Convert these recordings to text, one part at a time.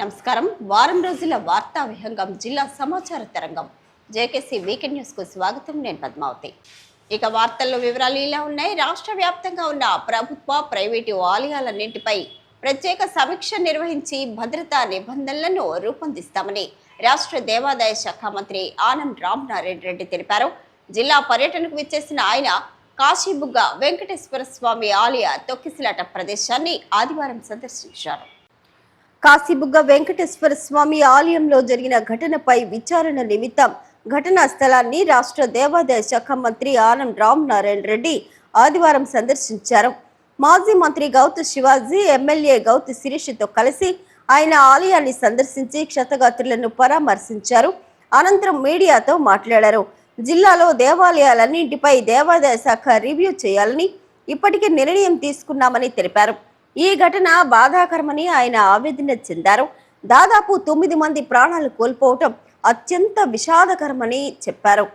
నమస్కారం. వారం రోజుల వార్తా విహంగం జిల్లా సమాచార తరంగం. జేకేసీ వీకెండ్ న్యూస్కు స్వాగతం. నేను పద్మావతి. ఇక వార్తల్లో వివరాలు ఇలా ఉన్నాయి. రాష్ట్ర వ్యాప్తంగా ఉన్న ప్రభుత్వ ప్రైవేటు ఆలయాలన్నింటిపై ప్రత్యేక సమీక్ష నిర్వహించి భద్రతా నిబంధనలను రూపొందిస్తామని రాష్ట్ర దేవాదాయ శాఖ మంత్రి ఆనంద్ రామనారాయణ రెడ్డి తెలిపారు. జిల్లా పర్యటనకు విచ్చేసిన ఆయన కాశీబుగ్గ వెంకటేశ్వర స్వామి ఆలయ తొక్కిసిలాట ప్రదేశాన్ని ఆదివారం సందర్శించారు. కాశీబుగ్గ వెంకటేశ్వర స్వామి ఆలయంలో జరిగిన ఘటనపై విచారణ నిమిత్తం ఘటనా స్థలాన్ని రాష్ట్ర దేవాదాయ శాఖ మంత్రి ఆనం రామ్ నారాయణ రెడ్డి ఆదివారం సందర్శించారు. మాజీ మంత్రి గౌతు శివాజీ ఎమ్మెల్యే గౌతు శిరీష్తో కలిసి ఆయన ఆలయాన్ని సందర్శించి క్షతగాత్రులను పరామర్శించారు. అనంతరం మీడియాతో మాట్లాడారు. జిల్లాలో దేవాలయాలన్నింటిపై దేవాదాయ శాఖ రివ్యూ చేయాలని ఇప్పటికే నిర్ణయం తీసుకున్నామని తెలిపారు. ఈ ఘటన బాధాకరమని ఆయన ఆవేదన చెందారు. దాదాపు తొమ్మిది మంది ప్రాణాలు కోల్పోవటం అత్యంత విషాదకరమని చెప్పారు.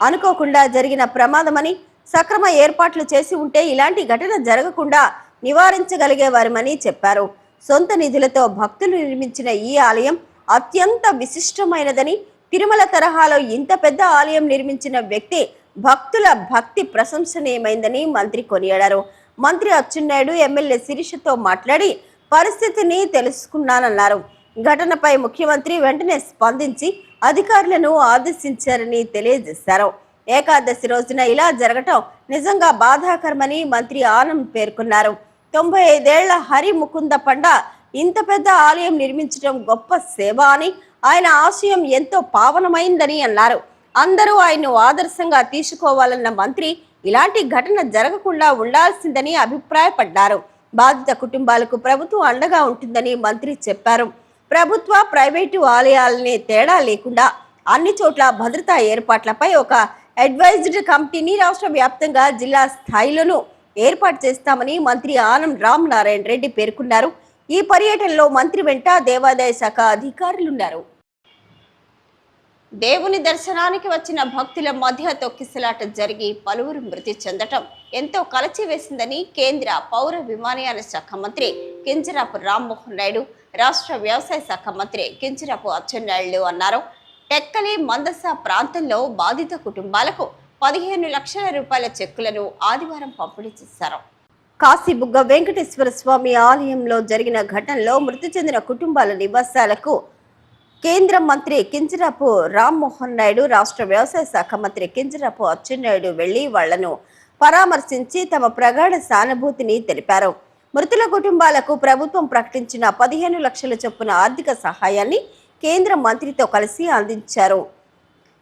అనుకోకుండా జరిగిన ప్రమాదమని సక్రమ ఏర్పాట్లు చేసి ఉంటే ఇలాంటి ఘటన జరగకుండా నివారించగలిగేవారమని చెప్పారు. సొంత నిధులతో భక్తులు నిర్మించిన ఈ ఆలయం అత్యంత విశిష్టమైనదని తిరుమల తరహాలో ఇంత పెద్ద ఆలయం నిర్మించిన వ్యక్తి భక్తుల భక్తి ప్రశంసనీయమైందని మంత్రి కొనియాడారు. మంత్రి అచ్చెన్నాయుడు ఎమ్మెల్యే శిరీషతో మాట్లాడి పరిస్థితిని తెలుసుకున్నానన్నారు. ఘటనపై ముఖ్యమంత్రి వెంటనే స్పందించి అధికారులను ఆదేశించారని తెలియజేశారు. ఏకాదశి రోజున ఇలా జరగటం నిజంగా బాధాకరమని మంత్రి ఆనంద్ పేర్కొన్నారు. తొంభై ఐదేళ్ళ హరి ముకుంద పండ ఇంత పెద్ద ఆలయం నిర్మించడం గొప్ప సేవ అని ఆయన ఆశయం ఎంతో పావనమైందని అన్నారు. అందరూ ఆయన్ను ఆదర్శంగా తీసుకోవాలన్న మంత్రి ఇలాంటి ఘటన జరగకుండా ఉండాల్సిందని అభిప్రాయపడ్డారు. బాధిత కుటుంబాలకు ప్రభుత్వం అండగా ఉంటుందని మంత్రి చెప్పారు. ప్రభుత్వ ప్రైవేటు ఆలయాలనే తేడా లేకుండా అన్ని చోట్ల భద్రతా ఏర్పాట్లపై ఒక అడ్వైజ్డ్ కమిటీని రాష్ట్ర వ్యాప్తంగా జిల్లా స్థాయిలోనూ ఏర్పాటు చేస్తామని మంత్రి ఆనం రామ్ నారాయణ రెడ్డి పేర్కొన్నారు. ఈ పర్యటనలో మంత్రి వెంట దేవాదాయ శాఖ అధికారులున్నారు. దేవుని దర్శనానికి వచ్చిన భక్తుల మధ్య తొక్కిసలాట జరిగి పలువురు మృతి చెందటం ఎంతో కలచివేసిందని కేంద్ర పౌర విమానయాన శాఖ మంత్రి కింజరాపు రామ్మోహన్ నాయుడు రాష్ట్ర వ్యవసాయ శాఖ మంత్రి కింజరాపు అచ్చెన్నాయుడు అన్నారు. టెక్కలి మందస ప్రాంతంలో బాధిత కుటుంబాలకు పదిహేను లక్షల రూపాయల చెక్కులను ఆదివారం పంపిణీ చేశారు. కాశీబుగ్గ వెంకటేశ్వర స్వామి ఆలయంలో జరిగిన ఘటనలో మృతి చెందిన కుటుంబాల నివాసాలకు కేంద్ర మంత్రి కింజరాపు రామ్మోహన్ నాయుడు రాష్ట్ర వ్యవసాయ శాఖ మంత్రి కింజరాపు అచ్చెన్నాయుడు వెళ్ళి వాళ్ళను పరామర్శించి తమ ప్రగాఢ సానుభూతిని తెలిపారు. మృతుల కుటుంబాలకు ప్రభుత్వం ప్రకటించిన పదిహేను లక్షల చొప్పున ఆర్థిక సహాయాన్ని కేంద్ర మంత్రితో కలిసి అందించారు.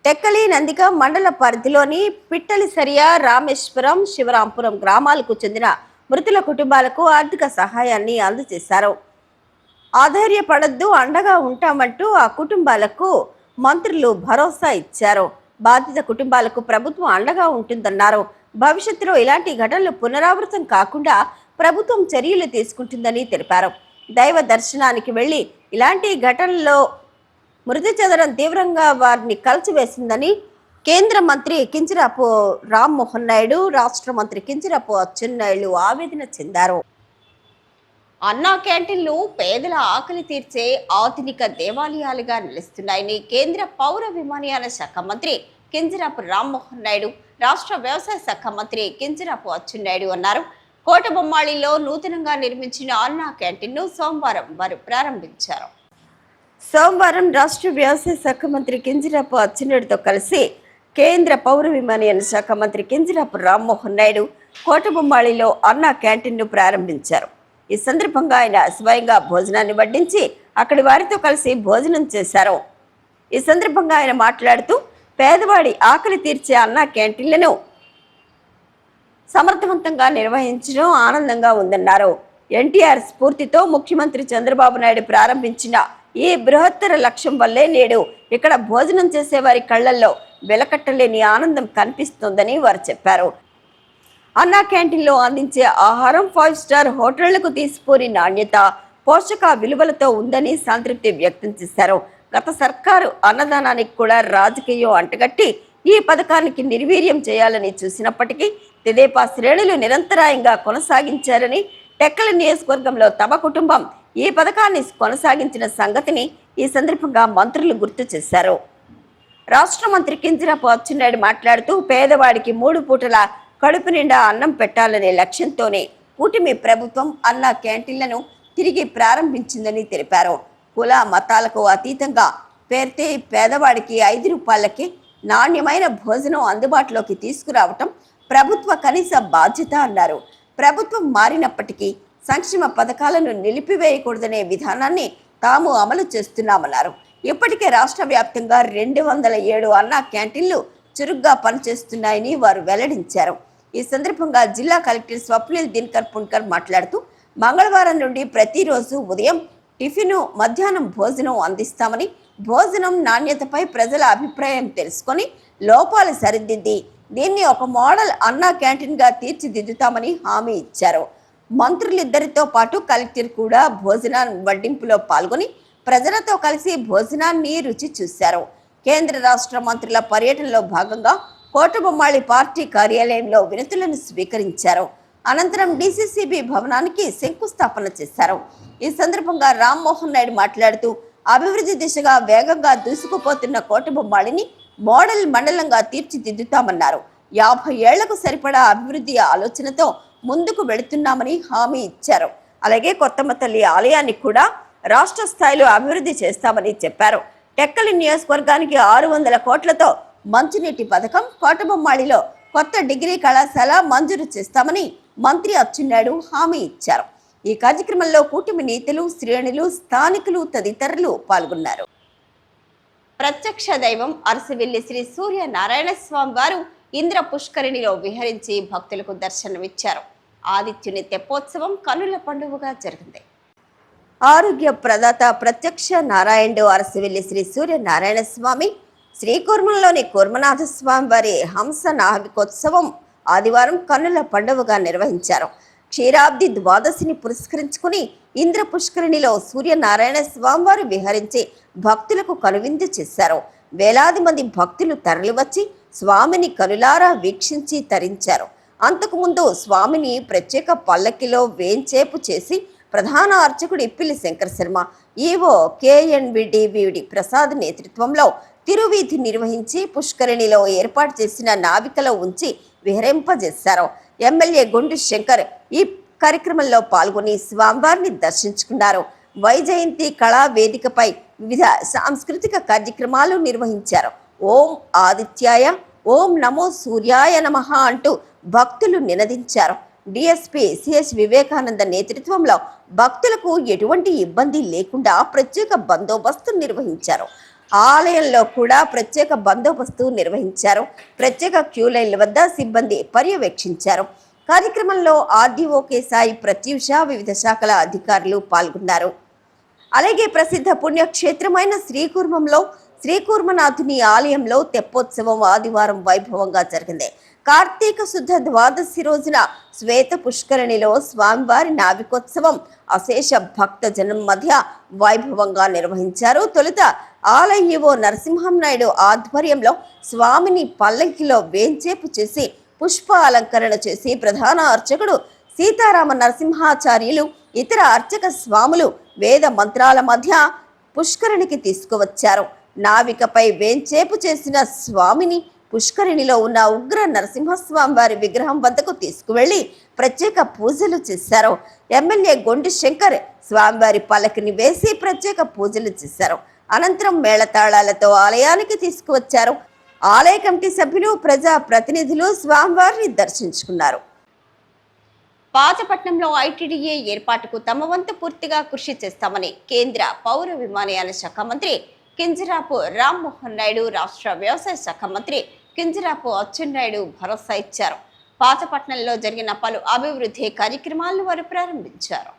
టెక్కలి నందిక మండల పరిధిలోని పిట్టలిసరియా రామేశ్వరం శివరాంపురం గ్రామాలకు చెందిన మృతుల కుటుంబాలకు ఆర్థిక సహాయాన్ని అందజేశారు. ఆధైర్యపడద్దు అండగా ఉంటామంటూ ఆ కుటుంబాలకు మంత్రులు భరోసా ఇచ్చారు. బాధిత కుటుంబాలకు ప్రభుత్వం అండగా ఉంటుందన్నారు. భవిష్యత్తులో ఇలాంటి ఘటనలు పునరావృతం కాకుండా ప్రభుత్వం చర్యలు తీసుకుంటుందని తెలిపారు. దైవ దర్శనానికి వెళ్ళి ఇలాంటి ఘటనల్లో మృతి చెందడం తీవ్రంగా వారిని కలిసివేసిందని కేంద్ర మంత్రి కించిరాపు రామ్మోహన్ నాయుడు రాష్ట్ర మంత్రి కించిరాపు అచ్చెన్నాయుడు ఆవేదన చెందారు. అన్నా క్యాంటీన్లు పేదల ఆకలి తీర్చే ఆధునిక దేవాలయాలుగా నిలుస్తున్నాయని కేంద్ర పౌర విమానయాన శాఖ మంత్రి కింజరాపు రామ్మోహన్ నాయుడు రాష్ట్ర వ్యవసాయ శాఖ మంత్రి కింజరాపు అచ్చెన్నాయుడు అన్నారు. కోటబొమ్మాళిలో నూతనంగా నిర్మించిన అన్నా క్యాంటీన్ను సోమవారం వారు ప్రారంభించారు. సోమవారం రాష్ట్ర వ్యవసాయ శాఖ మంత్రి కింజరాపు అచ్చెన్నాయుడుతో కలిసి కేంద్ర పౌర విమానయాన శాఖ మంత్రి కింజరాపు రామ్మోహన్ నాయుడు కోటబొమ్మాళిలో అన్నా క్యాంటీన్ను ప్రారంభించారు. ఈ సందర్భంగా ఆయన స్వయంగా భోజనాన్ని వడ్డించి అక్కడి వారితో కలిసి భోజనం చేశారు. ఈ సందర్భంగా ఆయన మాట్లాడుతూ పేదవాడి ఆకలి తీర్చే అన్న క్యాంటీన్లను సమర్థవంతంగా నిర్వహించడం ఆనందంగా ఉందన్నారు. ఎన్టీఆర్ స్ఫూర్తితో ముఖ్యమంత్రి చంద్రబాబు నాయుడు ప్రారంభించిన ఈ బృహత్తర లక్ష్యం వల్లే నేడు ఇక్కడ భోజనం చేసేవారి కళ్ళల్లో వెలకట్టలేని ఆనందం కనిపిస్తోందని వారు చెప్పారు. అన్నా క్యాంటీన్లో అందించే ఆహారం ఫైవ్ స్టార్ హోటళ్ళకు తీసిపోని నాణ్యత పోషక విలువలతో ఉందని సంతృప్తి వ్యక్తం చేశారు. గత సర్కారు అన్నదానానికి కూడా రాజకీయం అంటగట్టి ఈ పథకానికి నిర్వీర్యం చేయాలని చూసినప్పటికీ తెదేపా శ్రేణులు నిరంతరాయంగా కొనసాగించారని టెక్కల నియోజకవర్గంలో తమ కుటుంబం ఈ పథకాన్ని కొనసాగించిన సంగతిని ఈ సందర్భంగా మంత్రులు గుర్తు చేశారు. రాష్ట్ర మంత్రి కింజరాపు అచ్చెన్నాయుడు మాట్లాడుతూ పేదవాడికి మూడు పూటల కడుపు నిండా అన్నం పెట్టాలనే లక్ష్యంతోనే కూటమి ప్రభుత్వం అన్న క్యాంటీన్లను తిరిగి ప్రారంభించిందని తెలిపారు. కుల మతాలకు అతీతంగా పేర్తే పేదవాడికి ఐదు రూపాయలకి నాణ్యమైన భోజనం అందుబాటులోకి తీసుకురావటం ప్రభుత్వ కనీస బాధ్యత అన్నారు. ప్రభుత్వం మారినప్పటికీ సంక్షేమ పథకాలను నిలిపివేయకూడదనే విధానాన్ని తాము అమలు చేస్తున్నామన్నారు. ఇప్పటికే రాష్ట్ర వ్యాప్తంగా రెండు వందల ఏడు అన్నా క్యాంటీన్లు చురుగ్గా పనిచేస్తున్నాయని వారు వెల్లడించారు. ఈ సందర్భంగా జిల్లా కలెక్టర్ స్వప్నిల్ దినకర్ పుణ్కర్ మాట్లాడుతూ మంగళవారం నుండి ప్రతిరోజు ఉదయం టిఫిను మధ్యాహ్నం భోజనం అందిస్తామని భోజనం నాణ్యతపై ప్రజల అభిప్రాయం తెలుసుకొని లోపాలు సరిదిద్ది దీన్ని ఒక మోడల్ అన్నా క్యాంటీన్గా తీర్చిదిద్దుతామని హామీ ఇచ్చారు. మంత్రులిద్దరితో పాటు కలెక్టర్ కూడా భోజన వడ్డింపులో పాల్గొని ప్రజలతో కలిసి భోజనాన్ని రుచి చూశారు. కేంద్ర రాష్ట్ర మంత్రుల పర్యటనలో భాగంగా కోటబొమ్మాళి పార్టీ కార్యాలయంలో వినతులను స్వీకరించారు. అనంతరం డీసీసీబీ భవనానికి శంకుస్థాపన చేశారు. ఈ సందర్భంగా రామ్మోహన్ నాయుడు మాట్లాడుతూ అభివృద్ధి దిశగా వేగంగా దూసుకుపోతున్న కోటబొమ్మాళిని మోడల్ మండలంగా తీర్చిదిద్దుతామన్నారు. యాభై ఏళ్ళకు సరిపడా అభివృద్ధి ఆలోచనతో ముందుకు వెళుతున్నామని హామీ ఇచ్చారు. అలాగే కొత్తమ్మ తల్లి ఆలయాన్ని కూడా రాష్ట్ర స్థాయిలో అభివృద్ధి చేస్తామని చెప్పారు. టెక్కలి నియోజకవర్గానికి ఆరు వందల కోట్లతో మంచినీటి పథకం కోటబొమ్మాళిలో కొత్త డిగ్రీ కళాశాల మంజూరు చేస్తామని మంత్రి అచ్చెన్నాయుడు హామీ ఇచ్చారు. ఈ కార్యక్రమంలో కూటమి నేతలు శ్రేణులు స్థానికులు తదితరులు పాల్గొన్నారు. ప్రత్యక్ష దైవం అరసవెల్లి శ్రీ సూర్య నారాయణ స్వామి వారు ఇంద్ర పుష్కరిణిలో విహరించి భక్తులకు దర్శనమిచ్చారు. ఆదిత్యుని తెప్పోత్సవం కనుల పండుగగా జరిగింది. ఆరోగ్య ప్రదాత ప్రత్యక్ష నారాయణుడు అరసవెల్లి శ్రీ సూర్య నారాయణ స్వామి శ్రీకూర్మంలోని కూర్మనాథ స్వామి వారి హంస నావికోత్సవం ఆదివారం కన్నుల పండుగగా నిర్వహించారు. క్షీరాబ్ది ద్వాదశిని పురస్కరించుకుని ఇంద్ర పుష్కరిణిలో సూర్యనారాయణ స్వామివారు విహరించి భక్తులకు కనువిందు చేశారు. వేలాది మంది భక్తులు తరలివచ్చి స్వామిని కనులారా వీక్షించి తరించారు. అంతకుముందు స్వామిని ప్రత్యేక పల్లకిలో వేంచేపు చేసి ప్రధాన అర్చకుడు ఇప్పిలి శంకర శర్మ ఈవో కేఎన్బిడిబిడి ప్రసాద్ నేతృత్వంలో తిరువీధి నిర్వహించి పుష్కరిణిలో ఏర్పాటు చేసిన నావికలో ఉంచి విహరింపజేశారు. ఎమ్మెల్యే గుండు శంకర్ ఈ కార్యక్రమంలో పాల్గొని స్వామివారిని దర్శించుకున్నారు. వైజయంతి కళా వేదికపై వివిధ సాంస్కృతిక కార్యక్రమాలు నిర్వహించారు. ఓం ఆదిత్యాయ ఓం నమో సూర్యాయ నమః అంటూ భక్తులు నినదించారు. డిఎస్పి సిఎస్ వివేకానంద నేతృత్వంలో భక్తులకు ఎటువంటి ఇబ్బంది లేకుండా ప్రత్యేక బందోబస్తు నిర్వహించారు. ఆలయంలో కూడా ప్రత్యేక బందోబస్తు నిర్వహించారు. ప్రత్యేక క్యూ లైన్ల వద్ద సిబ్బంది పర్యవేక్షించారు. కార్యక్రమంలో ఆర్డీఓ కె సాయి ప్రత్యూష వివిధ శాఖల అధికారులు పాల్గొన్నారు. అలాగే ప్రసిద్ధ పుణ్యక్షేత్రమైన శ్రీకూర్మంలో శ్రీకూర్మనాథుని ఆలయంలో తెప్పోత్సవం ఆదివారం వైభవంగా జరిగింది. కార్తీక శుద్ధ ద్వాదశి రోజున శ్వేత పుష్కరిణిలో స్వామివారి నావికోత్సవం. అశేష భక్త జనం మధ్య వైభవంగా నిర్వహించారు. తొలుత ఆలయో నరసింహం నాయుడు ఆధ్వర్యంలో స్వామిని పల్లకిలో వేంచేపు చేసి పుష్ప అలంకరణ చేసి ప్రధాన అర్చకుడు సీతారామ నరసింహాచార్యులు ఇతర అర్చక స్వాములు వేద మంత్రాల మధ్య పుష్కరిణికి తీసుకువచ్చారు. నావికపై వేంచేపు చేసిన స్వామిని పుష్కరిణిలో ఉన్న ఉగ్ర నరసింహస్వామి వారి విగ్రహం వద్దకు తీసుకువెళ్ళి ప్రత్యేక పూజలు చేశారు. ఎమ్మెల్యే గొండి శంకర్ స్వామివారి పలకని వేసి ప్రత్యేక పూజలు చేశారు. అనంతరం మేళతాళాలతో ఆలయానికి తీసుకువచ్చారు. ఆలయ కమిటీ సభ్యులు ప్రజా ప్రతినిధులు స్వామివారిని దర్శించుకున్నారు. పాతపట్నంలో ఐటీడీఏ ఏర్పాటుకు తమ వంతు పూర్తిగా కృషి చేస్తామని కేంద్ర పౌర విమానయాన శాఖ మంత్రి కింజరాపు రామ్మోహన్ నాయుడు రాష్ట్ర వ్యవసాయ శాఖ మంత్రి కింజరాపు అచ్చెన్నాయుడు భరోసా ఇచ్చారు. పాతపట్నంలో జరిగిన పలు అభివృద్ధి కార్యక్రమాలను వారు ప్రారంభించారు.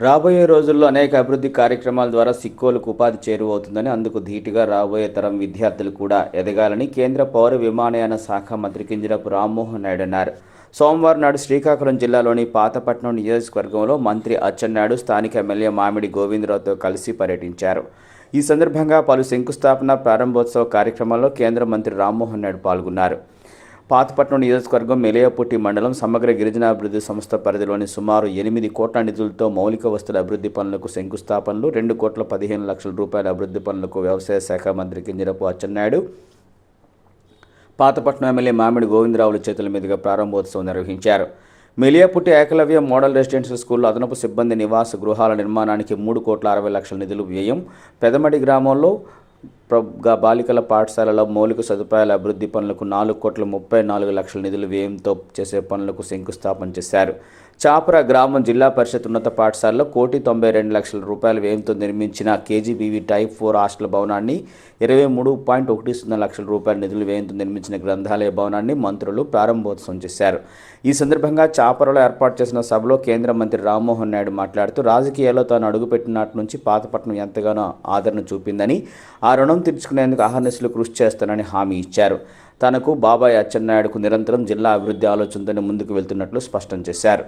రాబోయే రోజుల్లో అనేక అభివృద్ధి కార్యక్రమాల ద్వారా సిక్కోలకు ఉపాధి చేరువవుతుందని అందుకు ధీటుగా రాబోయే తరం విద్యార్థులు కూడా ఎదగాలని కేంద్ర పౌర విమానయాన శాఖ మంత్రి కింజరాపు రామ్మోహన్ నాయుడు అన్నారు. సోమవారం నాడు శ్రీకాకుళం జిల్లాలోని పాతపట్నం నియోజకవర్గంలో మంత్రి అచ్చెన్నాయుడు స్థానిక ఎమ్మెల్యే మామిడి గోవిందరావుతో కలిసి పర్యటించారు. ఈ సందర్భంగా పలు శంకుస్థాపన ప్రారంభోత్సవ కార్యక్రమాల్లో కేంద్ర మంత్రి రామ్మోహన్ నాయుడు పాల్గొన్నారు. పాతపట్నం నియోజకవర్గం మెలయపుట్టి మండలం సమగ్ర గిరిజనాభివృద్ధి సంస్థ పరిధిలోని సుమారు ఎనిమిది కోట్ల నిధులతో మౌలిక వస్తుల అభివృద్ధి పనులకు శంకుస్థాపనలు రెండు కోట్ల పదిహేను లక్షల రూపాయల అభివృద్ధి పనులకు వ్యవసాయ శాఖ మంత్రి కింజరపు అచ్చెన్నాయుడు పాతపట్నం ఎమ్మెల్యే మామిడి గోవిందరావుల చేతుల మీదుగా ప్రారంభోత్సవం నిర్వహించారు. మెలియాపుట్టి ఏకలవ్య మోడల్ రెసిడెన్షియల్ స్కూల్లో అదనపు సిబ్బంది నివాస గృహాల నిర్మాణానికి మూడు కోట్ల అరవై లక్షల నిధులు వ్యయం. పెదమడి గ్రామంలో బాలికల పాఠశాలలో మౌలిక సదుపాయాల అభివృద్ధి పనులకు నాలుగు కోట్ల ముప్పై నాలుగు లక్షల నిధులు వ్యయంతో చేసే పనులకు శంకుస్థాపన చేశారు. చాపర గ్రామం జిల్లా పరిషత్ ఉన్నత పాఠశాలలో కోటి తొంభై రెండు లక్షల రూపాయల వ్యయంతో నిర్మించిన కేజీబీవీ టైప్ ఫోర్ హాస్టల్ భవనాన్ని ఇరవై మూడు పాయింట్ ఒకటి సున్నా లక్షల రూపాయల నిధులు వ్యయంతో నిర్మించిన గ్రంథాలయ భవనాన్ని మంత్రులు ప్రారంభోత్సవం చేశారు. ఈ సందర్భంగా చాపరలో ఏర్పాటు చేసిన సభలో కేంద్ర మంత్రి రామ్మోహన్ నాయుడు మాట్లాడుతూ రాజకీయాల్లో తాను అడుగుపెట్టినట్టు నుంచి పాతపట్నం ఎంతగానో ఆదరణ చూపిందని ఆ రుణం తీర్చుకునేందుకు అహర్నిశలు కృషి చేస్తానని హామీ ఇచ్చారు. తనకు బాబాయ్ అచ్చెన్నాయుడుకు నిరంతరం జిల్లా అభివృద్ధి ఆలోచనతోనే ముందుకు వెళ్తున్నట్లు స్పష్టం చేశారు.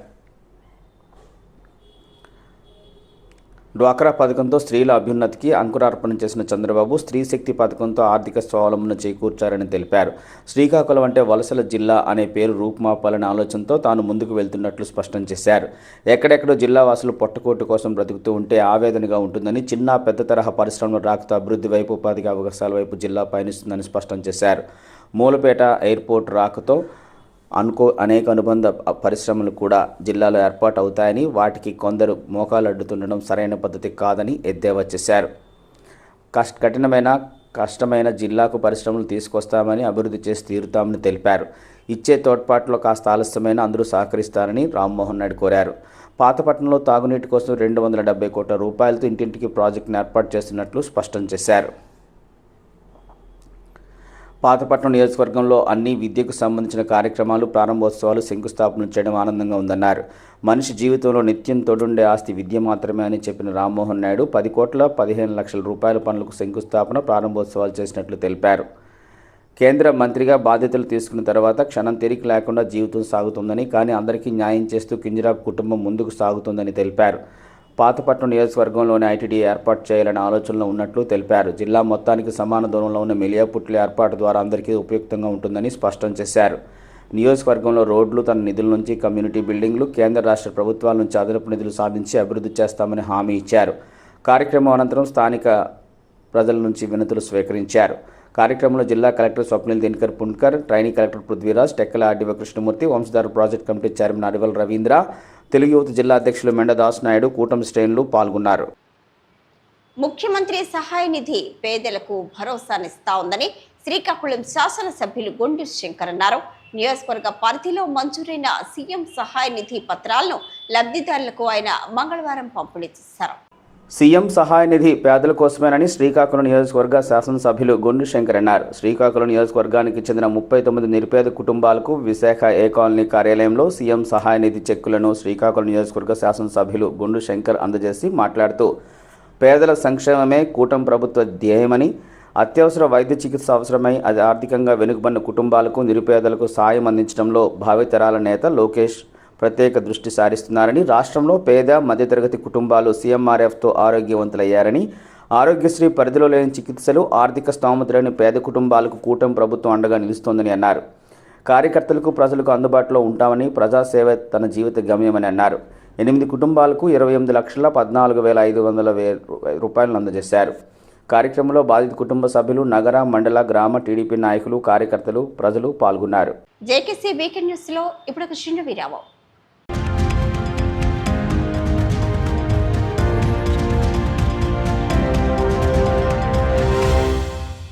డ్వాక్రా పథకంతో స్త్రీల అభ్యున్నతికి అంకురార్పణ చేసిన చంద్రబాబు స్త్రీ శక్తి పథకంతో ఆర్థిక స్వావలంబన చేకూర్చారని తెలిపారు. శ్రీకాకుళం అంటే వలసల జిల్లా అనే పేరు రూపుమాపాలనే ఆలోచనతో తాను ముందుకు వెళ్తున్నట్లు స్పష్టం చేశారు. ఎక్కడెక్కడో జిల్లా వాసులు పొట్టకోటు కోసం బ్రతుకుతూ ఉంటే ఆవేదనగా ఉంటుందని చిన్న పెద్ద తరహా పరిశ్రమలు రాకతో అభివృద్ధి వైపు ఉపాధి అవకాశాల వైపు జిల్లా పయనిస్తుందని స్పష్టం చేశారు. మూలపేట ఎయిర్పోర్ట్ రాకతో అనుకో అనేక అనుబంధ పరిశ్రమలు కూడా జిల్లాలో ఏర్పాటు అవుతాయని వాటికి కొందరు మోకాలు అడ్డుతుండడం సరైన పద్ధతి కాదని ఎద్దేవా చేశారు. కష్ట కఠినమైన కష్టమైన జిల్లాకు పరిశ్రమలు తీసుకొస్తామని అభివృద్ధి చేసి తీరుతామని తెలిపారు. ఇచ్చే తోడ్పాటులో కాస్త ఆలస్యమైన అందరూ సహకరిస్తారని రామ్మోహన్ నాయుడు కోరారు. పాతపట్నంలో తాగునీటి కోసం రెండు వందల డెబ్బై కోట్ల రూపాయలతో ఇంటింటికి ప్రాజెక్టును ఏర్పాటు చేస్తున్నట్లు స్పష్టం చేశారు. పాతపట్నం నియోజకవర్గంలో అన్ని విద్యకు సంబంధించిన కార్యక్రమాలు ప్రారంభోత్సవాలు శంకుస్థాపన చేయడం ఆనందంగా ఉందన్నారు. మనిషి జీవితంలో నిత్యం తోడుండే ఆస్తి విద్య మాత్రమే అని చెప్పిన రామ్మోహన్ నాయుడు పది కోట్ల పదిహేను లక్షల రూపాయల పనులకు శంకుస్థాపన ప్రారంభోత్సవాలు చేసినట్లు తెలిపారు. కేంద్ర మంత్రిగా బాధ్యతలు తీసుకున్న తర్వాత క్షణం తిరిగి లేకుండా జీవితం సాగుతుందని కానీ అందరికీ న్యాయం చేస్తూ కింజరాబ్ కుటుంబం ముందుకు సాగుతుందని తెలిపారు. పాతపట్నం నియోజకవర్గంలోని ఐటీడీ ఏర్పాటు చేయాలనే ఆలోచనలో ఉన్నట్లు తెలిపారు. జిల్లా మొత్తానికి సమాన దూరంలో ఉన్న మిలియాపుట్ల ఏర్పాటు ద్వారా అందరికీ ఉపయుక్తంగా ఉంటుందని స్పష్టం చేశారు. నియోజకవర్గంలో రోడ్లు తన నిధుల నుంచి కమ్యూనిటీ బిల్డింగ్లు కేంద్ర రాష్ట్ర ప్రభుత్వాల నుంచి అదనపు నిధులు సాధించి అభివృద్ధి చేస్తామని హామీ ఇచ్చారు. కార్యక్రమం అనంతరం స్థానిక ప్రజల నుంచి వినతులు స్వీకరించారు. కార్యక్రమంలో జిల్లా collector Swapnil Dinakar Pundkar training collector Prithviraj Tekkali RDO Krishnamurthy Vamsadhara project committee chairman Arival Ravindra Telugu యువత జిల్లా అధ్యక్షులు మెండదాస్ నాయుడు కూటమి శ్రేణులు పాల్గొన్నారు. ముఖ్యమంత్రి సహాయ నిధి పేదలకు భరోసానిస్తా ఉందని శ్రీకాకుళం శాసనసభ్యులు గొండు శంకర్ అన్నారు. నియోజకవర్గ పరిధిలో మంజూరైన సీఎం సహాయ నిధి పత్రాలను లబ్ధిదారులకు ఆయన మంగళవారం పంపిణీ చేశారు. సీఎం సహాయ నిధి పేదల కోసమేనని శ్రీకాకుళం నియోజకవర్గ శాసనసభ్యులు గొండు శంకర్ అన్నారు. శ్రీకాకుళం నియోజకవర్గానికి చెందిన ముప్పై తొమ్మిది నిరుపేద కుటుంబాలకు విశాఖ ఏ కాలనీ కార్యాలయంలో సీఎం సహాయ నిధి చెక్కులను శ్రీకాకుళం నియోజకవర్గ శాసనసభ్యులు గొండు శంకర్ అందజేసి మాట్లాడుతూ పేదల సంక్షేమమే కూటమి ప్రభుత్వ ధ్యేయమని అత్యవసర వైద్య చికిత్స అవసరమై అది ఆర్థికంగా వెనుకబడిన కుటుంబాలకు నిరుపేదలకు సాయం అందించడంలో భావితరాల నేత లోకేష్ ప్రత్యేక దృష్టి సారిస్తున్నారని రాష్ట్రంలో పేద మధ్యతరగతి కుటుంబాలు సీఎంఆర్ఎఫ్తో ఆరోగ్యవంతులయ్యారని ఆరోగ్యశ్రీ పరిధిలో లేని చికిత్సలు ఆర్థిక స్తోమత లేని పేద కుటుంబాలకు కూటమి ప్రభుత్వం అండగా నిలుస్తోందని అన్నారు. కార్యకర్తలకు ప్రజలకు అందుబాటులో ఉంటామని ప్రజాసేవ తన జీవిత గమ్యమని అన్నారు. ఎనిమిది కుటుంబాలకు ఇరవై ఎనిమిది లక్షల పద్నాలుగు వేల ఐదు వందల వే రూపాయలను అందజేశారు. కార్యక్రమంలో బాధిత కుటుంబ సభ్యులు నగర మండల గ్రామ టీడీపీ నాయకులు కార్యకర్తలు ప్రజలు పాల్గొన్నారు. జేకేసీ వీకెండ్ న్యూస్లో ఇప్పుడు ఒక చిన్న విరామం.